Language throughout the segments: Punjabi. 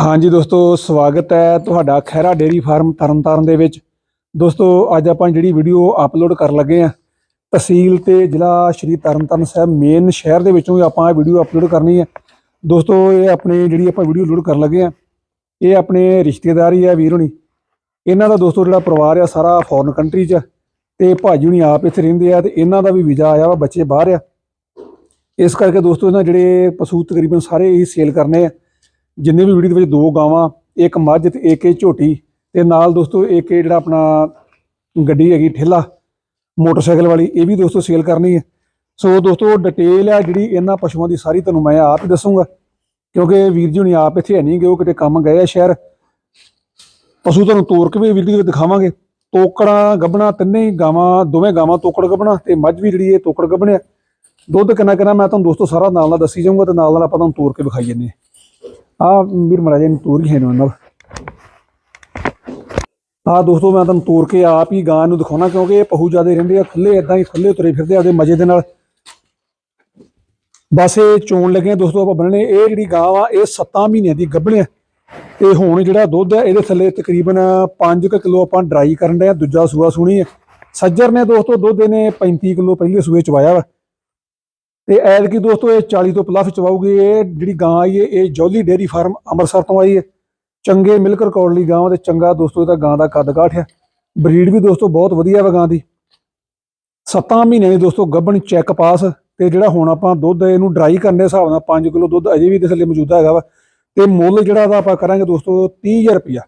ਹਾਂਜੀ ਦੋਸਤੋ, ਸਵਾਗਤ ਹੈ ਤੁਹਾਡਾ ਖੈਰਾ ਡੇਰੀ ਫਾਰਮ ਤਰਨਤਾਰਨ ਦੇ ਵਿੱਚ। ਦੋਸਤੋ, ਅੱਜ ਆਪਾਂ ਜਿਹੜੀ ਵੀਡੀਓ ਅਪਲੋਡ ਕਰਨ ਲੱਗੇ ਆ ਤਹਿਸੀਲ ਤੇ ਜ਼ਿਲ੍ਹਾ ਸ਼੍ਰੀ ਤਰਨਤਾਰਨ ਸਾਹਿਬ ਮੇਨ ਸ਼ਹਿਰ ਦੇ ਵਿੱਚੋਂ ਹੀ ਆਪਾਂ ਇਹ ਵੀਡੀਓ ਅਪਲੋਡ ਕਰਨੀ ਹੈ। ਦੋਸਤੋ, ਇਹ ਆਪਣੇ ਜਿਹੜੀ ਆਪਾਂ ਵੀਡੀਓ ਲੋਡ ਕਰਨ ਲੱਗੇ ਆ ਇਹ ਆਪਣੇ ਰਿਸ਼ਤੇਦਾਰ ਹੀ ਆ ਵੀਰ ਹੁਣੀ। ਇਹਨਾਂ ਦਾ ਦੋਸਤੋ ਜਿਹੜਾ ਪਰਿਵਾਰ ਆ, ਸਾਰਾ ਫੋਰਨ ਕੰਟਰੀ 'ਚ ਆ, ਤੇ ਭਾਜੀ ਹੁਣੀ ਆਪ ਇੱਥੇ ਰਹਿੰਦੇ ਆ, ਤੇ ਇਹਨਾਂ ਦਾ ਵੀ ਵੀਜ਼ਾ ਆਇਆ ਵਾ, ਬੱਚੇ ਬਾਹਰ ਆ। ਇਸ ਕਰਕੇ ਦੋਸਤੋ, ਇਹਨਾਂ ਜਿਹੜੇ ਪਸ਼ੂ ਤਕਰੀਬਨ ਸਾਰੇ ਹੀ ਸੇਲ ਕਰਨੇ ਆ। ਜਿੰਨੇ ਵੀ ਵੀਡੀਓ ਦੇ ਵਿੱਚ ਦੋ ਗਾਵਾਂ, ਇੱਕ ਮੱਝ ਤੇ ਇੱਕ ਇਹ ਝੋਟੀ, ਤੇ ਨਾਲ ਦੋਸਤੋ ਇੱਕ ਇਹ ਜਿਹੜਾ ਆਪਣਾ ਗੱਡੀ ਹੈਗੀ ਠੇਲਾ, ਮੋਟਰਸਾਈਕਲ ਵਾਲੀ, ਇਹ ਵੀ ਦੋਸਤੋ ਸੇਲ ਕਰਨੀ ਹੈ। ਸੋ ਦੋਸਤੋ ਡਿਟੇਲ ਆ ਜਿਹੜੀ ਇਹਨਾਂ ਪਸ਼ੂਆਂ ਦੀ ਸਾਰੀ ਤੁਹਾਨੂੰ ਮੈਂ ਆਪ ਹੀ ਦੱਸੂਗਾ, ਕਿਉਂਕਿ ਵੀਰ ਜੀ ਹੁਣੀ ਆਪ ਇੱਥੇ ਹੈ ਨਹੀਂ ਗਏ, ਉਹ ਕਿਤੇ ਕੰਮ ਗਏ ਆ ਸ਼ਹਿਰ। ਪਸ਼ੂ ਤੁਹਾਨੂੰ ਤੋਰ ਕੇ ਵੀ ਵੀਡੀਓ ਵਿੱਚ ਦਿਖਾਵਾਂਗੇ। ਤੋਕੜਾਂ ਗੱਬਣਾ ਤਿੰਨੇ ਹੀ ਗਾਵਾਂ, ਦੋਵੇਂ ਗਾਵਾਂ ਤੋਕੜ ਗੱਬਣਾ ਤੇ ਮੱਝ ਵੀ ਜਿਹੜੀ ਇਹ ਤੋਕੜ ਗੱਬਣਿਆ ਦੁੱਧ ਕਿੰਨਾ ਕਿੰਨਾ ਮੈਂ ਤੁਹਾਨੂੰ ਦੋਸਤੋ ਸਾਰਾ ਨਾਲ ਨਾਲ ਦੱਸੀ ਜਾਊਂਗਾ ਤੇ ਨਾਲ ਨਾਲ ਆਪਾਂ ਤੁਹਾਨੂੰ ਤੋਰ ਕੇ ਵਿਖਾਈ ਜੰਨੇ ਆ ਵੀਰ ਮਹਾਰਾਜ ਨੂੰ ਤੋਰ ਹੀ ਹੈ ਨਾਲ। ਆ ਦੋਸਤੋ, ਮੈਂ ਤੁਹਾਨੂੰ ਤੋਰ ਕੇ ਆਪ ਹੀ ਗਾਂ ਨੂੰ ਦਿਖਾਉਣਾ, ਕਿਉਂਕਿ ਇਹ ਪਹੂ ਜਿਆਦੇ ਰਹਿੰਦੇ ਆ ਖੁੱਲੇ ਇਦਾਂ ਹੀ ਖੁੱਲੇ ਤੁਰੇ ਫਿਰਦੇ ਆ ਮਜ਼ੇ ਦੇ ਨਾਲ। ਬਸ ਇਹ ਚੋਣ ਲੱਗੇ ਦੋਸਤੋ, ਆਪਾਂ ਬਣਨੇ ਇਹ ਜਿਹੜੀ ਗਾਂ ਆ ਇਹ 7 ਮਹੀਨਿਆਂ ਦੀ ਗੱਭਣ ਤੇ ਹੁਣ ਜਿਹੜਾ ਦੁੱਧ ਹੈ ਇਹਦੇ ਥੱਲੇ ਤਕਰੀਬਨ 5 ਕਿਲੋ ਆਪਾਂ ਡਰਾਈ ਕਰਨ ਦੇ ਆ, ਦੂਜਾ ਸੂਆ ਸੁਣੀ ਹੈ ਸੱਜਰ ਨੇ ਦੋਸਤੋ, ਦੁੱਧ ਇਹਨੇ 35 ਕਿਲੋ ਪਹਿਲੇ ਸੂਏ ਚਵਾਇਆ ਵਾ। ਤੇ ਐਤਕੀ ਦੋਸਤੋ ਇਹ 40 ਤੋਂ ਪਲੱਸ ਚਵਾਉਗੀ ਇਹ ਜਿਹੜੀ ਗਾਂ ਆਈ ਹੈ ਇਹ ਜੌਲੀ ਡੇਅਰੀ ਫਾਰਮ ਅੰਮ੍ਰਿਤਸਰ ਤੋਂ ਆਈ ਹੈ ਚੰਗੇ ਮਿਲਕ ਰਿਕਾਰਡ ਲਈ ਗਾਂ ਤੇ ਚੰਗਾ ਦੋਸਤੋ ਇਹਦਾ ਗਾਂ ਦਾ ਕੱਦ ਕਾਠ ਹੈ ਬਰੀਡ ਵੀ ਦੋਸਤੋ ਬਹੁਤ ਵਧੀਆ ਵਾ ਗਾਂ ਦੀ। 7 ਮਹੀਨਿਆਂ ਦੀ ਦੋਸਤੋ ਗੱਭਣ ਚੈੱਕ ਪਾਸ ਤੇ ਜਿਹੜਾ ਹੁਣ ਆਪਾਂ ਦੁੱਧ ਇਹਨੂੰ ਡਰਾਈ ਕਰਨ ਦੇ ਹਿਸਾਬ ਨਾਲ 5 ਕਿਲੋ ਦੁੱਧ ਅਜੇ ਵੀ ਇਹਦੇ ਥੱਲੇ ਮੌਜੂਦਾ ਹੈਗਾ ਵਾ। ਤੇ ਮੁੱਲ ਜਿਹੜਾ ਦਾ ਆਪਾਂ ਕਰਾਂਗੇ ਦੋਸਤੋ 30000 ਰੁਪਇਆ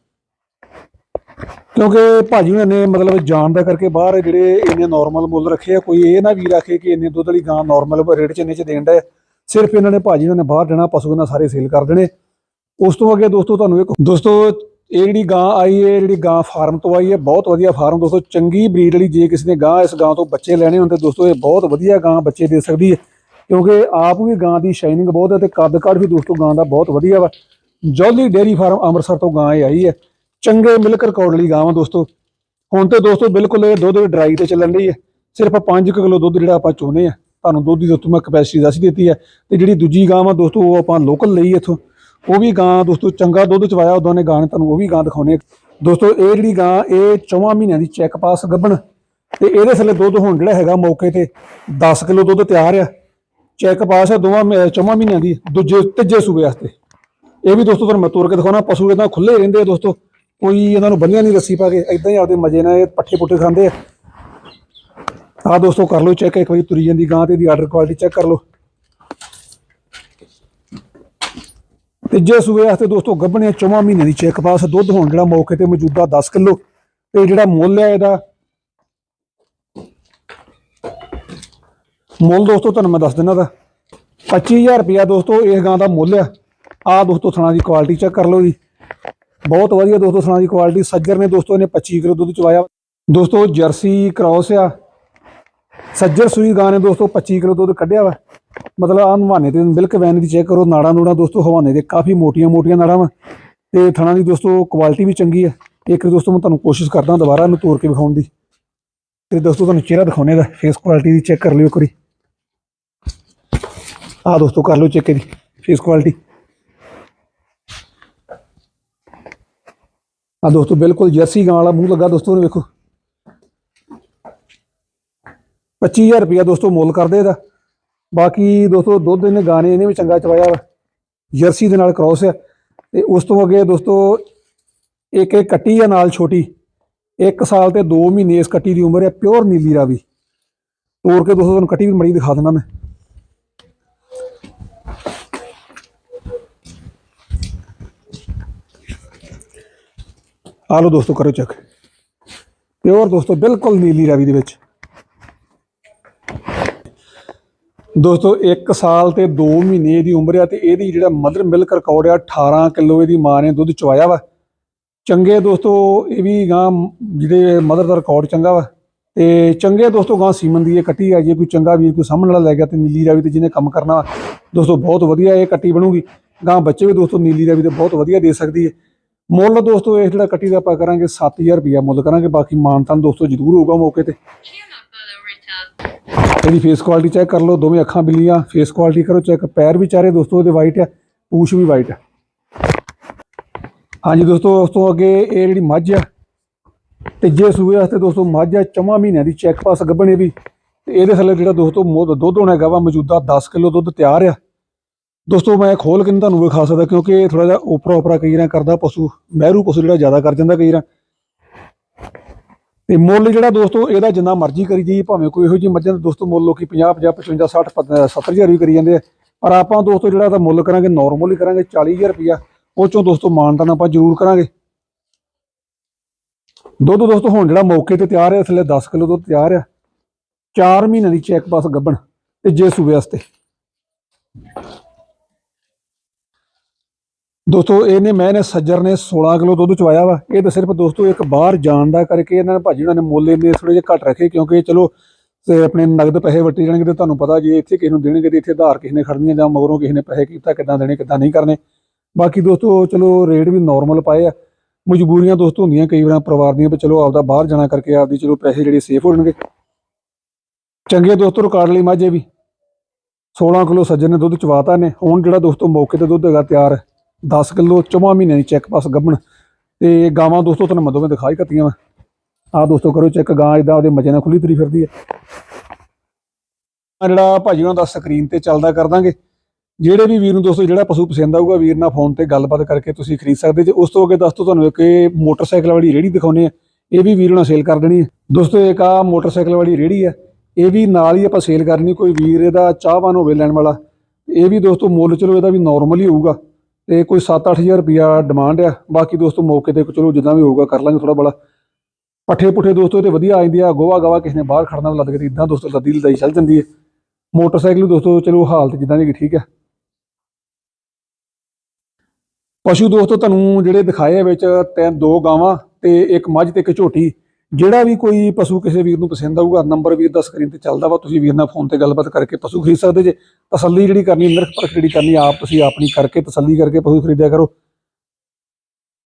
ਕਿਉਂਕਿ ਭਾਜੀ ਉਹਨਾਂ ਨੇ ਮਤਲਬ ਜਾਣ ਦਾ ਕਰਕੇ ਬਾਹਰ ਜਿਹੜੇ ਇੰਨੇ ਨਾਰਮਲ ਮੁੱਲ ਰੱਖੇ ਆ, ਕੋਈ ਇਹ ਨਾ ਵੀ ਰੱਖੇ ਕਿ ਇੰਨੇ ਦੁੱਧ ਵਾਲੀ ਗਾਂ ਨਾਰਮਲ ਰੇਟ 'ਚ ਇੰਨੇ 'ਚ ਦੇਣ ਦਾ ਸਿਰਫ ਇਹਨਾਂ ਨੇ ਭਾਜੀ ਉਹਨਾਂ ਨੇ ਬਾਹਰ ਦੇਣਾ, ਪਸ਼ੂ ਇਹਨਾਂ ਸਾਰੇ ਸੇਲ ਕਰ ਦੇਣੇ। ਉਸ ਤੋਂ ਅੱਗੇ ਦੋਸਤੋ ਤੁਹਾਨੂੰ ਇੱਕ ਦੋਸਤੋ, ਇਹ ਜਿਹੜੀ ਗਾਂ ਆਈ ਹੈ ਜਿਹੜੀ ਗਾਂ ਫਾਰਮ ਤੋਂ ਆਈ ਹੈ, ਬਹੁਤ ਵਧੀਆ ਫਾਰਮ ਦੋਸਤੋ, ਚੰਗੀ ਬਰੀਡ ਵਾਲੀ ਜੇ ਕਿਸੇ ਨੇ ਗਾਂ ਇਸ ਗਾਂ ਤੋਂ ਬੱਚੇ ਲੈਣੇ ਹੁੰਦੇ ਦੋਸਤੋ, ਇਹ ਬਹੁਤ ਵਧੀਆ ਗਾਂ ਬੱਚੇ ਦੇ ਸਕਦੀ ਹੈ। ਕਿਉਂਕਿ ਆਪ ਵੀ ਗਾਂ ਦੀ ਸ਼ਾਈਨਿੰਗ ਬਹੁਤ ਹੈ ਤੇ ਕੱਦ ਕਾਠ ਵੀ ਦੋਸਤੋ ਗਾਂ ਦਾ ਬਹੁਤ ਵਧੀਆ ਵਾ। ਜੌਲੀ ਡੇਅਰੀ ਫਾਰਮ ਅੰਮ੍ਰਿਤਸਰ ਤੋਂ ਗਾਂ ਇਹ ਆਈ ਹੈ। ਚੰਗੇ ਮਿਲਕ ਰਿਕਾਰਡ ਲਈ ਗਾਂ ਵਾ ਦੋਸਤੋ। ਹੁਣ ਤੇ ਦੋਸਤੋ ਬਿਲਕੁਲ ਇਹ ਦੁੱਧ ਡਰਾਈ ਤੇ ਚੱਲਣ ਰਹੀ ਹੈ ਸਿਰਫ 5 ਕਿਲੋ ਦੁੱਧ ਜਿਹੜਾ ਆਪਾਂ ਚੋਨੇ ਆ। ਤੁਹਾਨੂੰ ਦੁੱਧ ਦੀ ਦੋਸਤੋ ਮੈਂ ਕਪੈਸਿਟੀ ਦੱਸ ਦਿੱਤੀ ਹੈ ਤੇ ਜਿਹੜੀ ਦੂਜੀ ਗਾਂ ਵਾ ਦੋਸਤੋ, ਉਹ ਆਪਾਂ ਲੋਕਲ ਲਈ ਇੱਥੋਂ। ਉਹ ਵੀ ਗਾਂ ਦੋਸਤੋ ਚੰਗਾ ਦੁੱਧ ਚਵਾਇਆ ਉਦੋਂ ਨੇ ਗਾਂ ਨੇ ਤੁਹਾਨੂੰ ਉਹ ਵੀ ਗਾਂ ਦਿਖਾਉਣੇ ਆ। ਦੋਸਤੋ ਇਹ ਜਿਹੜੀ ਗਾਂ, ਇਹ 4 ਮਹੀਨਿਆਂ ਦੀ ਚੈੱਕ ਪਾਸ ਗੱਭਣ ਤੇ ਇਹਦੇ ਥੱਲੇ ਦੁੱਧ ਹੁਣ ਜਿਹੜਾ ਹੈਗਾ ਮੌਕੇ ਤੇ 10 ਕਿਲੋ ਦੁੱਧ ਤਿਆਰ ਆ। ਚੈੱਕ ਪਾਸ ਆ ਦੋਵਾਂ ਚੌਵਾਂ ਮਹੀਨਿਆਂ ਦੀ, ਦੂਜੇ, ਤੀਜੇ ਸੂਬੇ ਵਾਸਤੇ। ਇਹ ਵੀ ਦੋਸਤੋ ਤੁਹਾਨੂੰ ਮੈਂ ਤੋਰ ਕੇ ਦਿਖਾਉਣਾ, ਪਸ਼ੂ ਇਦਾਂ ਖੁੱਲੇ ਰਹਿੰਦੇ ਆ ਦੋਸਤੋ। ਕੋਈ ਇਹਨਾਂ ਨੂੰ ਬੰਨਿਆ ਨਹੀਂ ਰੱਸੀ ਪਾ ਕੇ ਇਦਾਂ ਹੀ ਆਪਦੇ ਮਜੇ ਨਾਲ ਇਹ ਪੱਠੇ ਪੁੱਠੇ ਖਾਂਦੇ ਆ। ਆ ਦੋਸਤੋ ਕਰ ਲਓ ਚੈੱਕ ਇੱਕ ਵਾਰੀ ਤੁਰੀ ਜਾਂਦੀ ਗਾਂ ਤੇ ਇਹਦੀ ਆਰਡਰ ਕੁਆਲਿਟੀ ਚੈੱਕ ਕਰ ਲਓ। ਤੀਜੇ ਸੂਬੇ ਵਾਸਤੇ ਦੋਸਤੋ ਗੱਭਣੇ ਚੌਵਾਂ ਮਹੀਨੇ ਦੀ ਚੈੱਕ ਪਾਸ ਦੁੱਧ ਹੋਣ ਜਿਹੜਾ ਮੌਕੇ ਤੇ ਮੌਜੂਦਾ 10 ਕਿਲੋ, ਤੇ ਜਿਹੜਾ ਮੁੱਲ ਹੈ ਇਹਦਾ। ਮੁੱਲ ਦੋਸਤੋ ਤੁਹਾਨੂੰ ਮੈਂ ਦੱਸ ਦਿੰਦਾ ਦਾ 25000 ਰੁਪਇਆ ਦੋਸਤੋ ਇਸ ਗਾਂ ਦਾ ਮੁੱਲ ਆ। ਆ ਦੋਸਤੋ ਥਣਾ ਦੀ ਕੁਆਲਿਟੀ ਚੈੱਕ ਕਰ ਲਓ ਜੀ। ਬਹੁਤ ਵਧੀਆ ਦੋਸਤੋ ਥਣਾ ਦੀ ਕੁਆਲਿਟੀ ਸੱਜਰ ਨੇ ਦੋਸਤੋ ਇਹਨੇ 25 ਕਿਲੋ ਦੁੱਧ ਚਵਾਇਆ। ਦੋਸਤੋ, ਜਰਸੀ ਕ੍ਰਾਸ ਆ। ਸੱਜਰ ਸੂਈ ਗਾਂ ਨੇ ਦੋਸਤੋ 25 ਕਿਲੋ ਦੁੱਧ ਕੱਢਿਆ ਵਾ। ਮਤਲਬ ਆ ਹਵਾਨੇ ਤੇ ਮਿਲਕ ਵੈਨ ਦੀ ਚੈੱਕ ਕਰੋ, ਨਾੜਾਂ ਨੂੜਾਂ ਦੋਸਤੋ ਹਵਾਨੇ ਦੇ ਕਾਫੀ ਮੋਟੀਆਂ ਮੋਟੀਆਂ ਨਾੜਾਂ ਵਾ। ਤੇ ਥਣਾ ਦੀ ਦੋਸਤੋ ਕੁਆਲਿਟੀ ਵੀ ਚੰਗੀ ਆ। ਇੱਕ ਦੋਸਤੋ ਮੈਂ ਤੁਹਾਨੂੰ ਕੋਸ਼ਿਸ਼ ਕਰਦਾ ਦੁਬਾਰਾ ਇਹਨੂੰ ਤੋੜ ਕੇ ਵਿਖਾਉਣ ਦੀ। ਤੇ ਦੋਸਤੋ ਤੁਹਾਨੂੰ ਚਿਹਰਾ ਦਿਖਾਉਣੇ ਦਾ ਫੇਸ ਕੁਆਲਿਟੀ ਦੀ ਚੈੱਕ ਕਰ ਲਿਓ ਇੱਕ ਵਾਰੀ। ਆ ਦੋਸਤੋ ਕਰ ਲਓ ਚੈੱਕ ਇਹਦੀ ਫੇਸ ਕੁਆਲਿਟੀ ਆ ਦੋਸਤੋ, ਬਿਲਕੁਲ ਜਰਸੀ ਗਾਂ ਵਾਲਾ ਮੂੰਹ ਲੱਗਾ ਦੋਸਤੋ ਨੇ ਵੇਖੋ। 25000 ਰੁਪਇਆ ਦੋਸਤੋ ਮੁੱਲ ਕਰਦੇ ਇਹਦਾ। ਬਾਕੀ ਦੋਸਤੋ, ਦੁੱਧ ਇਹਨੇ ਗਾਣੇ ਇਹਨੇ ਵੀ ਚੰਗਾ ਚਵਾਇਆ ਵਾ। ਜਰਸੀ ਦੇ ਨਾਲ ਕ੍ਰਾਸ ਹੈ ਤੇ ਉਸ ਤੋਂ ਅੱਗੇ ਦੋਸਤੋ, ਇੱਕ ਇੱਕ ਕੱਟੀ ਆ ਨਾਲ ਛੋਟੀ। 1 ਸਾਲ ਤੇ 2 ਮਹੀਨੇ ਇਸ ਕੱਟੀ ਦੀ ਉਮਰ ਹੈ ਪਿਓਰ ਨੀਲੀ ਰਾਵੀ। ਤੋੜ ਕੇ ਦੋਸਤੋ ਤੁਹਾਨੂੰ ਕੱਟੀ ਵੀ ਮੜੀ ਦਿਖਾ ਦਿੰਦਾ ਮੈਂ। ਆ ਲਓ ਦੋਸਤੋ ਕਰੋ ਚੈੱਕ ਪਿਓਰ ਦੋਸਤੋ ਬਿਲਕੁਲ ਨੀਲੀ ਰਾਵੀ ਦੇ ਵਿੱਚ। ਦੋਸਤੋ 1 ਸਾਲ ਤੇ 2 ਮਹੀਨੇ ਦੀ ਉਮਰ ਆ ਤੇ ਇਹਦੀ ਜਿਹੜਾ ਮਦਰ ਮਿਲਕ ਰਿਕਾਰਡ ਆ 18 ਕਿਲੋ ਇਹਦੀ ਮਾਂ ਨੇ ਦੁੱਧ ਚਵਾਇਆ ਵਾ। ਚੰਗੇ ਦੋਸਤੋ ਇਹ ਵੀ ਗਾਂ ਜਿਹੜੇ ਮਦਰ ਦਾ ਰਿਕਾਰਡ ਚੰਗਾ ਵਾ। ਤੇ ਚੰਗੇ ਦੋਸਤੋ ਗਾਂ ਸੀਮਨ ਦੀ ਇਹ ਕੱਟੀ ਆ ਜੇ ਕੋਈ ਚੰਗਾ ਵੀਰ ਕੋਈ ਸਾਹਮਣ ਵਾਲਾ ਲੈ ਗਿਆ ਤੇ ਨੀਲੀ ਰਾਵੀ ਤੇ ਜਿਹਨੇ ਕੰਮ ਕਰਨਾ ਵਾ, ਦੋਸਤੋ ਬਹੁਤ ਵਧੀਆ ਇਹ ਕੱਟੀ ਬਣੂਗੀ। ਗਾਂ ਬੱਚੇ ਵੀ ਦੋਸਤੋ ਨੀਲੀ ਰਾਵੀ ਤੇ ਬਹੁਤ ਵਧੀਆ ਦੇ ਸਕਦੀ ਹੈ। ਮੁੱਲ ਦੋਸਤੋ, ਇਹ ਜਿਹੜਾ ਕੱਟੀ ਦਾ ਆਪਾਂ ਕਰਾਂਗੇ 7000 ਰੁਪਇਆ ਮੁੱਲ ਕਰਾਂਗੇ। ਬਾਕੀ ਮਾਨਤਾਨ ਦੋਸਤੋ ਜ਼ਰੂਰ ਹੋਊਗਾ ਮੌਕੇ ਤੇ। ਇਹਦੀ ਫੇਸ ਕੁਆਲਿਟੀ ਚੈੱਕ ਕਰ ਲਓ, ਦੋਵੇਂ ਅੱਖਾਂ ਬਿੱਲੀਆਂ। ਫੇਸ ਕੁਆਲਿਟੀ ਕਰੋ ਚੈੱਕ ਪੈਰ ਵੀ ਚਾਰੇ ਦੋਸਤੋ, ਇਹਦੇ ਵਾਈਟ ਆ, ਪੂਛ ਵੀ ਵਾਈਟ ਆ। ਹਾਂਜੀ ਦੋਸਤੋ, ਉਸ ਤੋਂ ਅੱਗੇ ਇਹ ਜਿਹੜੀ ਮੱਝ ਆ, ਤੀਜੇ ਸੂਏ ਵਾਸਤੇ ਦੋਸਤੋ, ਮੱਝ ਆ, ਚੌਵਾਂ ਮਹੀਨਿਆਂ ਦੀ ਚੈੱਕ ਪਾਸ ਗੱਭਣੇ ਵੀ। ਤੇ ਇਹਦੇ ਥੱਲੇ ਜਿਹੜਾ ਦੋਸਤੋ ਦੁੱਧ ਹੋਣਾ ਹੈਗਾ ਵਾ, ਮੌਜੂਦਾ 10 ਕਿਲੋ ਦੁੱਧ ਤਿਆਰ ਆ। ਦੋਸਤੋ, ਮੈਂ ਖੋਲ ਕੇ ਨਹੀਂ ਤੁਹਾਨੂੰ ਵਿਖਾ ਸਕਦਾ ਕਿਉਂਕਿ ਇਹ ਥੋੜਾ ਜਿਹਾ ਓਪਰਾ ਓਪਰਾ ਕਈ ਰਾਂ ਕਰਦਾ, ਪਸ਼ੂ, ਮਹਿਰੂ ਪਸ਼ੂ ਜਿਹੜਾ ਜ਼ਿਆਦਾ ਕਰ ਜਾਂਦਾ ਕਈ ਰਾਂ ਤੇ ਮੁੱਲ ਜਿਹੜਾ ਦੋਸਤੋ, ਇਹਦਾ ਜਿੰਨਾ ਮਰਜ਼ੀ ਕਰੀ ਜੀ ਭਾਵੇਂ ਕੋਈ ਇਹੋ ਜਿਹੀ ਮੱਝਾਂ ਦਾ ਦੋਸਤੋ, ਮੁੱਲ ਲੋਕੀ 50 50 55 60 70000 ਵੀ ਕਰੀ ਜਾਂਦੇ ਆ। ਪਰ ਆਪਾਂ ਦੋਸਤੋ, ਜਿਹੜਾ ਦਾ ਮੁੱਲ ਕਰਾਂਗੇ ਨਾਰਮਲ ਹੀ ਕਰਾਂਗੇ 40000 ਰੁਪਇਆ, ਉਹ ਚੋਂ ਦੋਸਤੋ ਮਾਨਤਾਨ ਆਪਾਂ ਜ਼ਰੂਰ ਕਰਾਂਗੇ। ਦੁੱਧ ਦੋਸਤੋ, ਹੁਣ ਜਿਹੜਾ ਮੌਕੇ ਤੇ ਤਿਆਰ ਹੈ ਥੱਲੇ 10 ਕਿਲੋ ਦੁੱਧ ਤਿਆਰ ਆ। 4 ਮਹੀਨਿਆਂ ਦੀ ਚੈੱਕ ਪਾਸ ਗੱਭਣ ਤੇ ਜੇ ਸੂਬੇ ਵਾਸਤੇ। ਦੋਸਤੋ ਇਹਨੇ ਮੈਂ ਨੇ ਸੱਜਰ ਨੇ 16 ਕਿਲੋ ਦੁੱਧ ਚਵਾਇਆ ਵਾ। ਇਹ ਤਾਂ ਸਿਰਫ ਦੋਸਤੋ, ਇੱਕ ਬਾਹਰ ਜਾਣ ਦਾ ਕਰਕੇ ਇਹਨਾਂ ਨੇ ਭਾਜੀ ਉਹਨਾਂ ਨੇ ਮੁੱਲ ਇਹਨੇ ਥੋੜੇ ਜਿਹਾ ਘੱਟ ਰੱਖੇ ਕਿਉਂਕਿ ਚਲੋ, ਤੇ ਆਪਣੇ ਨਗਦ ਪੈਸੇ ਵਰਤੇ ਜਾਣਗੇ ਤੇ ਤੁਹਾਨੂੰ ਪਤਾ ਜੇ ਇੱਥੇ ਕਿਸੇ ਨੂੰ ਦੇਣਗੇ ਤੇ ਇੱਥੇ ਆਧਾਰ ਕਿਸੇ ਨੇ ਖੜਨੀਆਂ ਜਾਂ ਮਗਰੋਂ ਕਿਸੇ ਨੇ ਪੈਸੇ ਕੀਤਾ, ਕਿੱਦਾਂ ਦੇਣੇ, ਕਿੱਦਾਂ ਨਹੀਂ ਕਰਨੇ। ਬਾਕੀ ਦੋਸਤੋ, ਚਲੋ ਰੇਟ ਵੀ ਨਾਰਮਲ ਪਾਏ ਆ। ਮਜਬੂਰੀਆਂ ਦੋਸਤੋ ਹੁੰਦੀਆਂ ਕਈ ਵਾਰ ਪਰਿਵਾਰ ਦੀਆਂ ਵੀ ਚਲੋ ਆਪਦਾ ਬਾਹਰ ਜਾਣਾ ਕਰਕੇ ਆਪਦੀ ਚਲੋ ਪੈਸੇ ਜਿਹੜੇ ਸੇਫ ਹੋ ਜਾਣਗੇ। ਚੰਗੇ ਦੋਸਤੋ, ਰਿਕਾਰਡ ਲਈ ਮਾਝੇ ਵੀ। 16 ਕਿਲੋ ਸੱਜਣ ਨੇ ਦੁੱਧ ਚਵਾਤਾ ਨੇ ਹੁਣ ਜਿਹੜਾ ਦੋਸਤੋ ਮੌਕੇ ਤੇ ਦੁੱਧ ਹੈਗਾ ਤਿਆਰ। 10 ਕਿਲੋ ਚੌਵਾਂ ਮਹੀਨਿਆਂ ਦੀ ਚੈੱਕ ਪਾਸ ਗੱਭਣ ਤੇ ਗਾਵਾਂ ਦੋਸਤੋ ਤੁਹਾਨੂੰ ਮੈਂ ਦੋਵੇਂ ਦਿਖਾਈ ਕੱਤੀਆਂ ਵਾ। ਆਹ ਦੋਸਤੋ ਕਰੋ ਚੈੱਕ ਗਾਂ ਇਦਾਂ ਉਹਦੇ ਮਜੇ ਨਾਲ ਖੁੱਲੀ ਤਰੀ ਫਿਰਦੀ ਹੈ ਆਹ ਜਿਹੜਾ ਭਾਜੀ ਉਹਨਾਂ ਦਾ ਸਕਰੀਨ ਤੇ ਚੱਲਦਾ ਕਰ ਦਾਂਗੇ। ਜਿਹੜੇ ਵੀ ਵੀਰ ਨੂੰ ਦੋਸਤੋ ਜਿਹੜਾ ਪਸ਼ੂ ਪਸੰਦ ਆਊਗਾ, ਵੀਰ ਨਾਲ ਫੋਨ ਤੇ ਗੱਲਬਾਤ ਕਰਕੇ ਤੁਸੀਂ ਖਰੀਦ ਸਕਦੇ ਜੇ। ਉਸ ਤੋਂ ਅੱਗੇ ਦੱਸ ਤੋਂ ਤੁਹਾਨੂੰ ਇੱਕ ਮੋਟਰਸਾਈਕਲ ਵਾਲੀ ਰੇੜੀ ਦਿਖਾਉਨੇ ਆ। ਇਹ ਵੀ ਵੀਰ ਨਾਲ ਸੇਲ ਕਰ ਦੇਣੀ ਹੈ ਦੋਸਤੋ ਇੱਕ ਆ ਮੋਟਰਸਾਈਕਲ ਵਾਲੀ ਰੇੜੀ ਹੈ ਇਹ ਵੀ ਨਾਲ ਹੀ ਆਪਾਂ ਸੇਲ ਕਰਨੀ, ਕੋਈ ਵੀਰ ਇਹਦਾ ਚਾਹਵਾਨ ਹੋਵੇ ਲੈਣ ਵਾਲਾ। ਇਹ ਵੀ ਦੋਸਤੋ ਮੁੱਲ, ਚਲੋ ਇਹਦਾ ਵੀ ਨਾਰਮਲ ਹੀ ਹੋਊਗਾ। ਤੇ ਕੋਈ 7-8000 ਰੁਪਿਆ ਡਿਮਾਂਡ ਆ। ਬਾਕੀ ਦੋਸਤੋ ਮੌਕੇ ਤੇ ਚਲੋ ਜਿੱਦਾਂ ਵੀ ਹੋਊਗਾ ਕਰ ਲਾਂਗੇ ਥੋੜਾ ਬੜਾ। ਪੱਠੇ ਪੁੱਠੇ ਦੋਸਤੋ ਇਹ ਤੇ ਵਧੀਆ ਆ ਜਾਂਦੀ ਆ ਗੋਵਾ ਗਵਾ ਕਿਸੇ ਨੇ ਬਾਹਰ ਖੜਨਾ ਲੱਦ ਕੇ ਇਦਾਂ ਦੋਸਤੋ ਲੱਦੀ ਲਦਾਈ ਚੱਲ ਜਾਂਦੀ ਹੈ। ਮੋਟਰਸਾਈਕਲ ਦੋਸਤੋ ਚਲੋ ਹਾਲਤ ਜਿੱਦਾਂ ਦੀ ਹੈਗੀ ਠੀਕ ਆ। ਪਸ਼ੂ ਦੋਸਤੋ ਤੁਹਾਨੂੰ ਜਿਹੜੇ ਦਿਖਾਏ ਵਿੱਚ ਤਿੰਨ ਦੋ ਗਾਵਾਂ ਤੇ ਇੱਕ ਮੱਝ ਤੇ ਇੱਕ ਝੋਟੀ। ਜਿਹੜਾ ਵੀ ਕੋਈ ਪਸ਼ੂ ਕਿਸੇ ਵੀਰ ਨੂੰ ਪਸੰਦ ਆਊਗਾ, ਨੰਬਰ ਵੀਰ ਦਾ ਸਕਰੀਨ ਤੇ ਚੱਲਦਾ ਵਾ, ਤੁਸੀਂ ਵੀਰ ਨਾਲ ਫੋਨ ਤੇ ਗੱਲਬਾਤ ਕਰਕੇ ਪਸ਼ੂ ਖਰੀਦ ਸਕਦੇ ਜੇ। ਤਸੱਲੀ ਜਿਹੜੀ ਕਰਨੀ ਨਿਰਖ ਪਰਖ ਜਿਹੜੀ ਕਰਨੀ, ਆਪ ਤੁਸੀਂ ਆਪਣੀ ਕਰਕੇ ਤਸੱਲੀ ਕਰਕੇ ਪਸ਼ੂ ਖਰੀਦਿਆ ਕਰੋ।